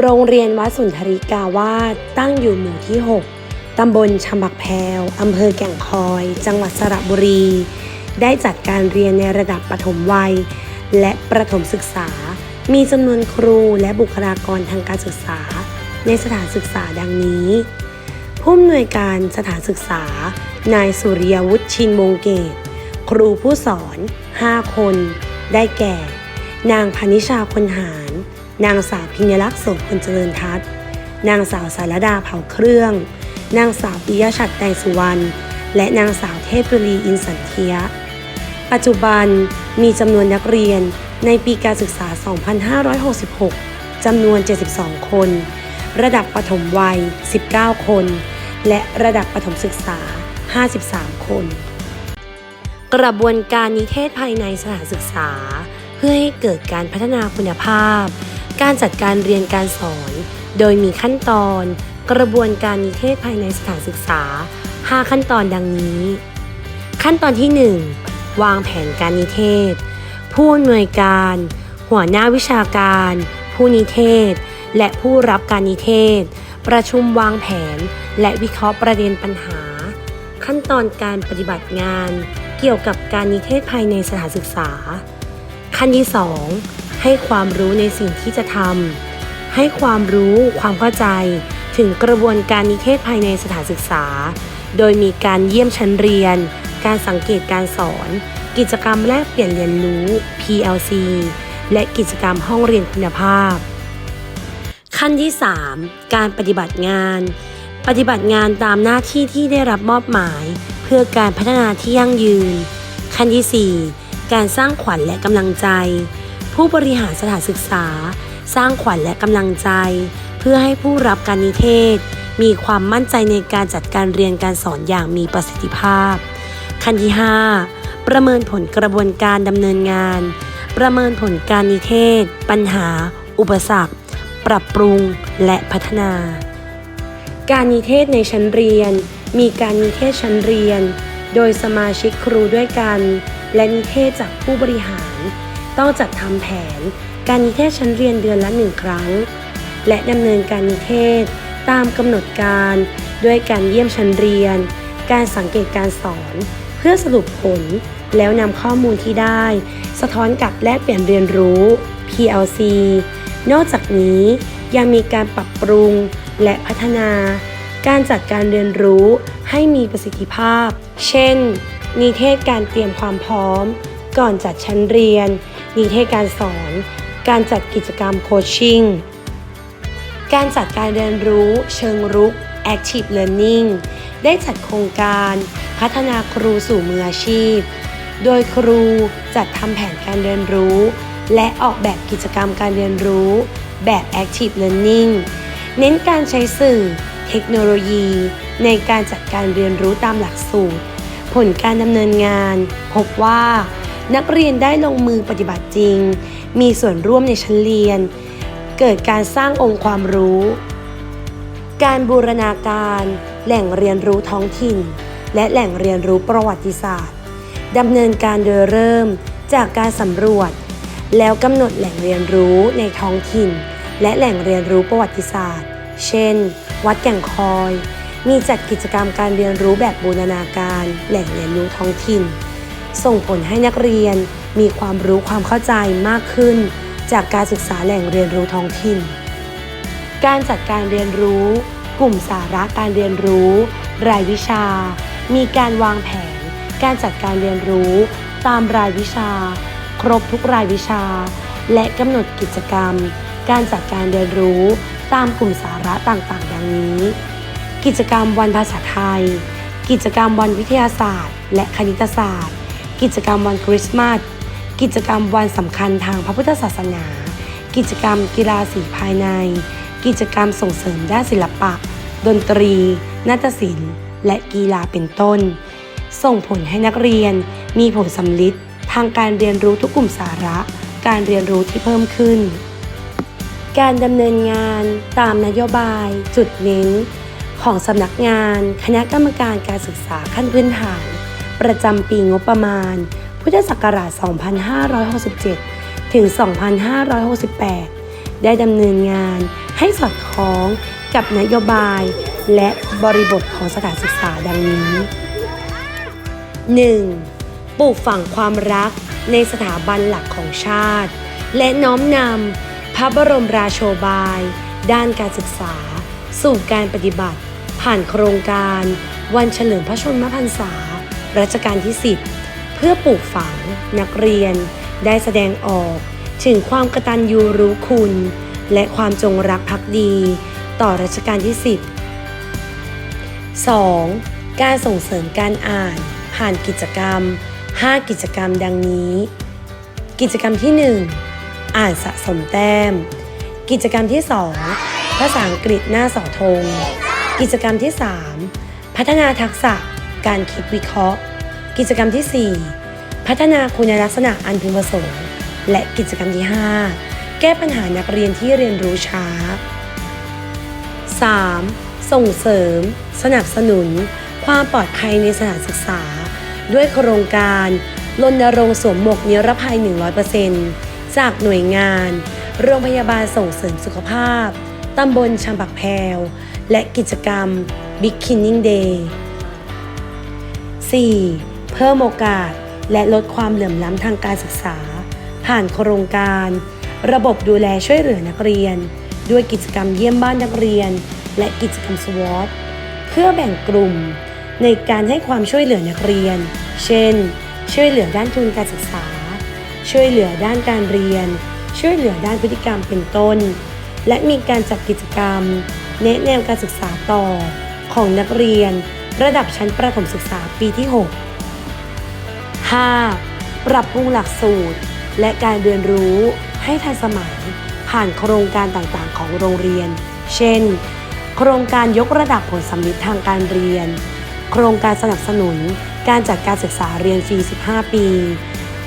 โรงเรียนวัดสุนทริกาวาสตั้งอยู่หมู่ที่ 6 ตำบลชำบักแพวอำเภอแก่งคอย จังหวัดสระบุรี ได้จัดการเรียนในระดับปฐมวัย และประถมศึกษา มีจำนวนครูและบุคลากรทางการศึกษา ในสถานศึกษาดังนี้ ผู้อำนวยการสถานศึกษา นายสุริยวุฒิชินวงเกต ครูผู้สอน 5 คน ได้แก่ นางพนิชาคนหา นางสาวพิญลักษณ์โสพลเจริญทัศน์ นางสาวสารดาเผาเครื่อง นางสาวปิยชัดแตงสุวรรณ และนางสาวเทพปรีอินสันเทีย ปัจจุบันมีจำนวนนักเรียนในปีการศึกษา 2566 จำนวน 72 คน ระดับปฐมวัย 19 คน และระดับประถมศึกษา 53 คน กระบวนการนิเทศภายในสถานศึกษา เพื่อให้เกิดการพัฒนาคุณภาพ การจัดการเรียนการสอน โดยมีขั้นตอน กระบวนการนิเทศภายในสถานศึกษา 5 ขั้นตอนดังนี้ ขั้นตอนที่ 1 วางแผนการนิเทศ ผู้อำนวยการ หัวหน้าวิชาการ ผู้นิเทศ และผู้รับการนิเทศ ประชุมวางแผน และวิเคราะห์ประเด็นปัญหา ขั้นตอนการปฏิบัติงาน เกี่ยวกับการนิเทศภายในสถานศึกษา ขั้นที่ 2 ให้ความรู้ในสิ่งที่จะทำให้ความรู้ความเข้าใจถึงกระบวนการนิเทศภายในสถานศึกษา โดยมีการเยี่ยมชั้นเรียน การสังเกตการสอน กิจกรรมแลกเปลี่ยนเรียนรู้ PLC และกิจกรรมห้องเรียนคุณภาพ ขั้นที่ 3 การปฏิบัติงาน ปฏิบัติงานตามหน้าที่ที่ได้รับมอบหมาย เพื่อการพัฒนาที่ยั่งยืน ขั้นที่ 4 การสร้างขวัญและกำลังใจ ผู้บริหารสถานศึกษา สร้างขวัญและกำลังใจ เพื่อให้ผู้รับการนิเทศ มีความมั่นใจในการจัดการเรียนการสอนอย่างมีประสิทธิภาพ ขั้นที่ 5 ประเมินผลกระบวนการดำเนินงาน ประเมินผลการนิเทศ ปัญหา อุปสรรค ปรับปรุง และพัฒนา การนิเทศในชั้นเรียน มีการนิเทศชั้นเรียน โดยสมาชิกครูด้วยกัน และนิเทศจากผู้บริหาร ต้องจัดทำแผน การนิเทศชั้นเรียนเดือนละหนึ่งครั้ง และดำเนินการนิเทศตามกำหนดการ ด้วยการเยี่ยมชั้นเรียน การสังเกตการสอน เพื่อสรุปผลแล้วนำข้อมูลที่ได้ สะท้อนกับแลกเปลี่ยนเรียนรู้ PLC นอกจากนี้ยังมีการปรับปรุงและพัฒนา การจัดการเรียนรู้ ให้มีประสิทธิภาพ เช่น นิเทศการเตรียมความพร้อม ก่อนจัดชั้นเรียน นิเทศการสอน การจัดกิจกรรมโคชชิ่ง การจัดการเรียนรู้เชิงรุก Active Learning ได้จัดโครงการพัฒนาครูสู่มืออาชีพ โดยครูจัดทำแผนการเรียนรู้ และออกแบบกิจกรรมการเรียนรู้ แบบ Active Learning เน้นการใช้สื่อ เทคโนโลยี ในการจัดการเรียนรู้ตามหลักสูตร ผลการดำเนินงาน พบว่า นักเรียนได้ลงมือปฏิบัติจริง มีส่วนร่วมในชั้นเรียน เกิดการสร้างองค์ความรู้ การบูรณาการ แหล่งเรียนรู้ท้องถิ่น และแหล่งเรียนรู้ประวัติศาสตร์ดำเนินการโดยเริ่มจากการสำรวจ แล้วกำหนดแหล่งเรียนรู้ในท้องถิ่น และแหล่งเรียนรู้ประวัติศาสตร์ เช่น วัดแก่งคอย มีจัดกิจกรรมการเรียนรู้แบบบูรณาการ แหล่งเรียนรู้ท้องถิ่น ส่งผลให้นักเรียนมีความรู้ความเข้าใจมากขึ้น จากการศึกษาแหล่งเรียนรู้ท้องถิ่น การจัดการเรียนรู้ กลุ่มสาระการเรียนรู้ รายวิชา มีการวางแผน การจัดการเรียนรู้ ตามรายวิชา ครบทุกรายวิชา และกำหนดกิจกรรม การจัดการเรียนรู้ ตามกลุ่มสาระต่างๆ ดังนี้ กิจกรรมวันภาษาไทย กิจกรรมวันวิทยาศาสตร์ และคณิตศาสตร์ กิจกรรมวันคริสต์มาส กิจกรรมวันสำคัญทางพระพุทธศาสนา กิจกรรมกีฬาสีภายใน กิจกรรมส่งเสริมด้านศิลปะ ดนตรี นาฏศิลป์ และกีฬาเป็นต้น ส่งผลให้นักเรียนมีผลสำลิดทางการเรียนรู้ทุกกลุ่มสาระ การเรียนรู้ที่เพิ่มขึ้น การดำเนินงานตามนโยบาย จุดเน้น ของสำนักงาน คณะกรรมการการศึกษาขั้นพื้นฐาน ประจำปีงบประมาณ พุทธศักราช 2567 ถึง 2568 ได้ดำเนินงานให้สอดคล้องกับนโยบาย และบริบทของสถานศึกษาดังนี้ 1. ปลูกฝังความรักในสถาบันหลักของชาติ และน้อมนำ พระบรมราโชบาย ด้านการศึกษา สู่การปฏิบัติ ผ่านโครงการ วันเฉลิมพระชนมพรรษา รัชกาลที่ 10 เพื่อปลูกฝัง นักเรียน ได้แสดงออกถึงความกตัญญูรู้คุณ และความจงรักภักดี ต่อรัชกาลที่ 10 2. การส่งเสริมการอ่าน ผ่านกิจกรรม 5 กิจกรรมดังนี้ กิจกรรมที่ 1 อ่านสะสมแต้ม กิจกรรมที่ 2 ภาษาอังกฤษหน้าเสอธง กิจกรรมที่ 3 พัฒนาทักษะการคิดวิเคราะห์ กิจกรรมที่ 4 พัฒนาคุณลักษณะอันพึงประสงค์ และกิจกรรมที่ 5 แก้ปัญหานักเรียนที่เรียนรู้ช้า 3. ส่งเสริม สนับสนุน ความปลอดภัยในสถานศึกษา ด้วยโครงการรณรงค์สวมหมวกนิรภัย 100% จากหน่วยงาน โรงพยาบาลส่งเสริมสุขภาพ ตำบลชำปักแพรวและกิจกรรม Big Kinning Day 4. เพิ่มโอกาสและลดความเหลื่อมล้ำทางการศึกษา ผ่านโครงการ ระบบดูแลช่วยเหลือนักเรียน ด้วยกิจกรรมเยี่ยมบ้านนักเรียน และกิจกรรมสวอตเพื่อแบ่งกลุ่ม ในการให้ความช่วยเหลือนักเรียน เช่น ช่วยเหลือด้านทุนการศึกษา ช่วยเหลือด้านการเรียน ช่วยเหลือด้านพฤติกรรมเป็นต้น และมีการจัดกิจกรรม แนะแนวการศึกษาต่อ ของนักเรียน ระดับชั้นประถมศึกษาปีที่ 6 5. ปรับปรุงหลักสูตร และการเรียนรู้ให้ทันสมัย ผ่านโครงการต่างๆ ของโรงเรียน เช่น โครงการยกระดับผลสำลิดทางการเรียน โครงการสนับสนุนการจัดการศึกษาเรียนฟรี 15 ปี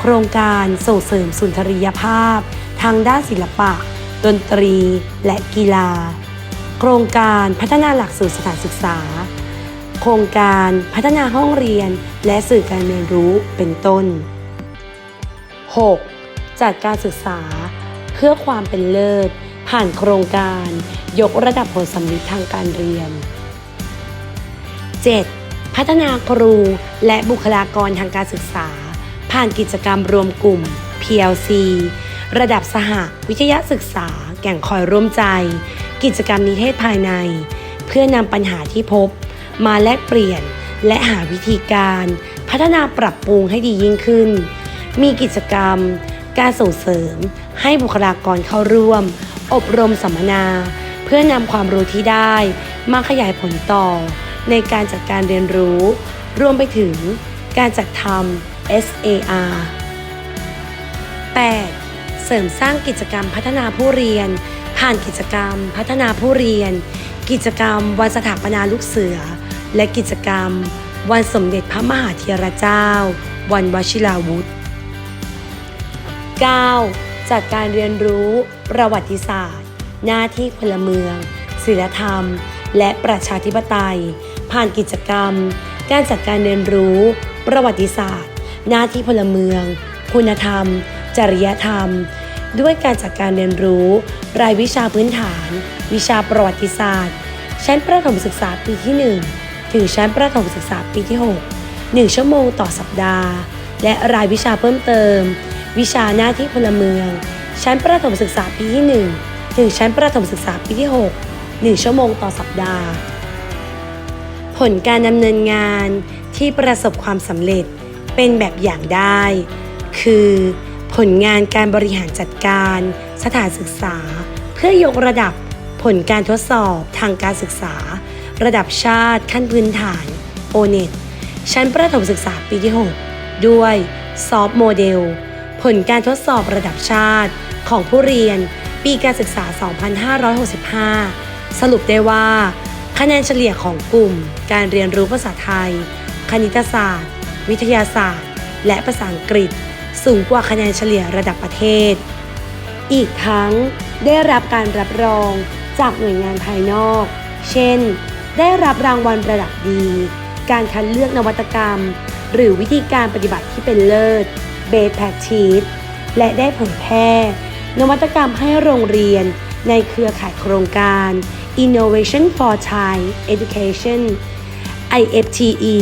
โครงการส่งเสริมสุนทรียภาพ ทางด้านศิลปะ ดนตรี และกีฬา โครงการพัฒนาหลักสูตรสถานศึกษา โครงการพัฒนาห้องเรียนและสื่อการเรียนรู้เป็นต้น 6. จัดการศึกษา เพื่อความเป็นเลิศ ผ่านโครงการ ยกระดับผลสำลิดทางการเรียน 7. พัฒนาครูและบุคลากรทางการศึกษา ผ่านกิจกรรมรวมกลุ่ม PLC ระดับสหวิทยาศึกษา แก่งคอยร่วมใจ กิจกรรมนิเทศภายใน เพื่อนำปัญหาที่พบ มาแลกเปลี่ยนและหาวิธีการ พัฒนาปรับปรุงให้ดียิ่งขึ้น มีกิจกรรม การส่งเสริม ให้บุคลากรเข้าร่วม อบรมสัมมนา เพื่อนำความรู้ที่ได้ มาขยายผลต่อ ในการจัดการเรียนรู้ รวมไปถึงการจัดทำ SAR 8. เสริมสร้างกิจกรรมพัฒนาผู้เรียน ผ่านกิจกรรมพัฒนาผู้เรียน กิจกรรมวันสถาปนาลูกเสือ และกิจกรรม วันสมเด็จพระมหาเถรเจ้า วันวชิราวุธ 9. จัดการเรียนรู้ประวัติศาสตร์ หน้าที่พลเมืองศีลธรรม และประชาธิปไตย ผ่านกิจกรรม การจัดการเรียนรู้ ประวัติศาสตร์ หน้าที่พลเมือง คุณธรรม จริยธรรม ด้วยการจัดการเรียนรู้ รายวิชาพื้นฐาน วิชาประวัติศาสตร์ ชั้นประถมศึกษาปีที่ 1 ถึงชั้นประถมศึกษาปีที่ 6 1 ชั่วโมงต่อสัปดาห์ และรายวิชาเพิ่มเติม วิชาหน้าที่พลเมือง ชั้นประถมศึกษาปีที่ 1 ถึงชั้นประถมศึกษาปีที่ 6 1 ชั่วโมงต่อสัปดาห์ ผลการดำเนินงานที่ประสบความสำเร็จ เป็นแบบอย่างได้ คือ ผลงานการบริหารจัดการ สถานศึกษา เพื่อยกระดับผลการทดสอบทางการศึกษา ระดับชาติขั้นพื้นฐาน o n e t ชั้นประถมศึกษาปีที่ 6 ด้วยซอฟต์โมเดลผลการทดสอบระดับชาติของผู้เรียนปีการศึกษา 2565 สรุปได้ว่า คะแนนเฉลี่ยของกลุ่ม การเรียนรู้ภาษาไทย คณิตศาสตร์ วิทยาศาสตร์ และภาษาอังกฤษ สูงกว่าคะแนนเฉลี่ยระดับประเทศ อีกทั้งได้รับการรับรองจากหน่วยงานภายนอก เช่น ได้รับรางวัลระดับดี การคัดเลือกนวัตกรรม หรือวิธีการปฏิบัติที่เป็นเลิศ Best Practice และได้เผยแพร่ นวัตกรรมให้โรงเรียนในเครือข่ายโครงการ Innovation for Thai Education IFTE